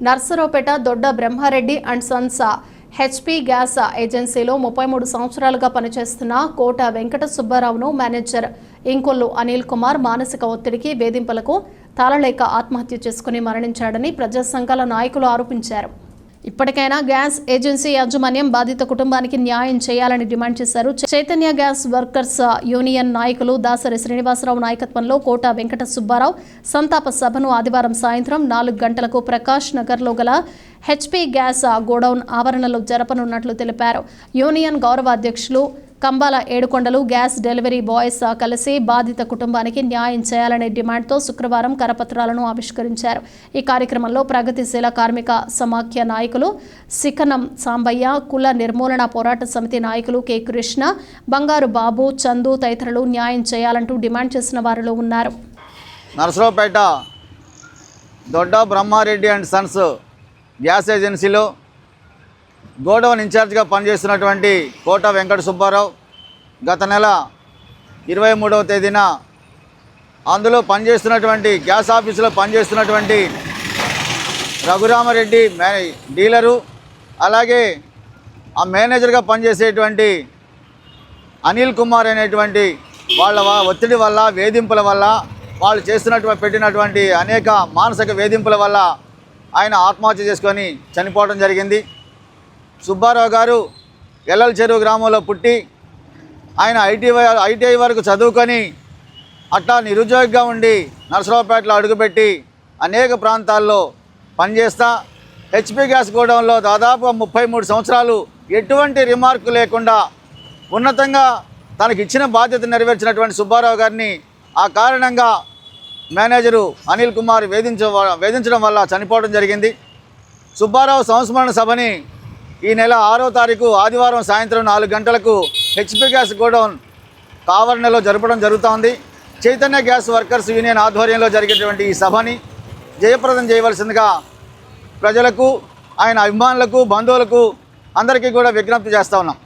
Narsaraopet Dodda Brahmareddy and sons HP gas ఏజెన్సీలో ముప్పై మూడు సంవత్సరాలుగా పనిచేస్తున్న కోట వెంకట సుబ్బారావును మేనేజర్ ఇంకొల్లు అనిల్ కుమార్ మానసిక ఒత్తిడికి వేధింపులకు తాళలేక ఆత్మహత్య చేసుకుని మరణించాడని ప్రజా సంఘాల నాయకులు ఆరోపించారు. ఇప్పటికైనా గ్యాస్ ఏజెన్సీ యాజమాన్యం బాధిత కుటుంబానికి న్యాయం చేయాలని డిమాండ్ చేశారు. చైతన్య గ్యాస్ వర్కర్స్ యూనియన్ నాయకులు దాసరి శ్రీనివాసరావు నాయకత్వంలో కోట వెంకట సుబ్బారావు సంతాప సభను ఆదివారం సాయంత్రం నాలుగు గంటలకు ప్రకాష్ నగర్లో గల హెచ్పి గ్యాస్ గోడౌన్ ఆవరణలో జరపనున్నట్లు తెలిపారు. యూనియన్ గౌరవ అధ్యక్షులు Kambala Yedukondalu gas delivery boys కలిసి బాధిత కుటుంబానికి న్యాయం చేయాలనే డిమాండ్తో శుక్రవారం కరపత్రాలను ఆవిష్కరించారు. ఈ కార్యక్రమంలో ప్రగతిశీల కార్మిక సమాఖ్య నాయకులు సికనం సాంబయ్య కుల నిర్మూలన పోరాట సమితి నాయకులు కె. కృష్ణ బంగారు బాబు చందు తదితరులు న్యాయం చేయాలంటూ డిమాండ్ చేసిన వారిలో ఉన్నారు. Narasaraopet Dodda Brahmareddy and sons gas ఏజెన్సీలో గోడౌన్ ఇన్ఛార్జ్గా పనిచేస్తున్నటువంటి కోట వెంకట సుబ్బారావు గత నెల ఇరవై మూడవ తేదీన అందులో పనిచేస్తున్నటువంటి గ్యాస్ ఆఫీసులో పనిచేస్తున్నటువంటి రఘురామరెడ్డి మే డీలరు అలాగే ఆ మేనేజర్గా పనిచేసేటువంటి అనిల్ కుమార్ అనేటువంటి వాళ్ళ ఒత్తిడి వల్ల వేధింపుల వల్ల వాళ్ళు చేస్తున్నటువంటి పెట్టినటువంటి అనేక మానసిక వేధింపుల వల్ల ఆయన ఆత్మహత్య చేసుకొని చనిపోవడం జరిగింది. సుబ్బారావు గారు ఎల్లల చెరువు గ్రామంలో పుట్టి ఆయన ఐటీఐ ఐటీఐ వరకు చదువుకొని అట్లా నిరుద్యోగిగా ఉండి నర్సరావుపేటలో అడుగుపెట్టి అనేక ప్రాంతాల్లో పనిచేస్తా హెచ్పి గ్యాస్ గోడౌన్లో దాదాపు ముప్పై మూడు సంవత్సరాలు ఎటువంటి రిమార్కు లేకుండా ఉన్నతంగా తనకి ఇచ్చిన బాధ్యత నెరవేర్చినటువంటి సుబ్బారావు గారిని ఆ కారణంగా మేనేజరు అనిల్ కుమార్ వేధించ వేధించడం వల్ల చనిపోవడం జరిగింది. సుబ్బారావు సంస్మరణ సభని ఈ నెల ఆరో తారీఖు ఆదివారం సాయంత్రం నాలుగు గంటలకు హెచ్పి గ్యాస్ గోడౌన్ కావరణలో జరపడం జరుగుతోంది. చైతన్య గ్యాస్ వర్కర్స్ యూనియన్ ఆధ్వర్యంలో జరిగేటువంటి ఈ సభని జయప్రదం చేయవలసిందిగా ప్రజలకు ఆయన అభిమానులకు బంధువులకు అందరికీ కూడా విజ్ఞప్తి చేస్తా ఉన్నాం.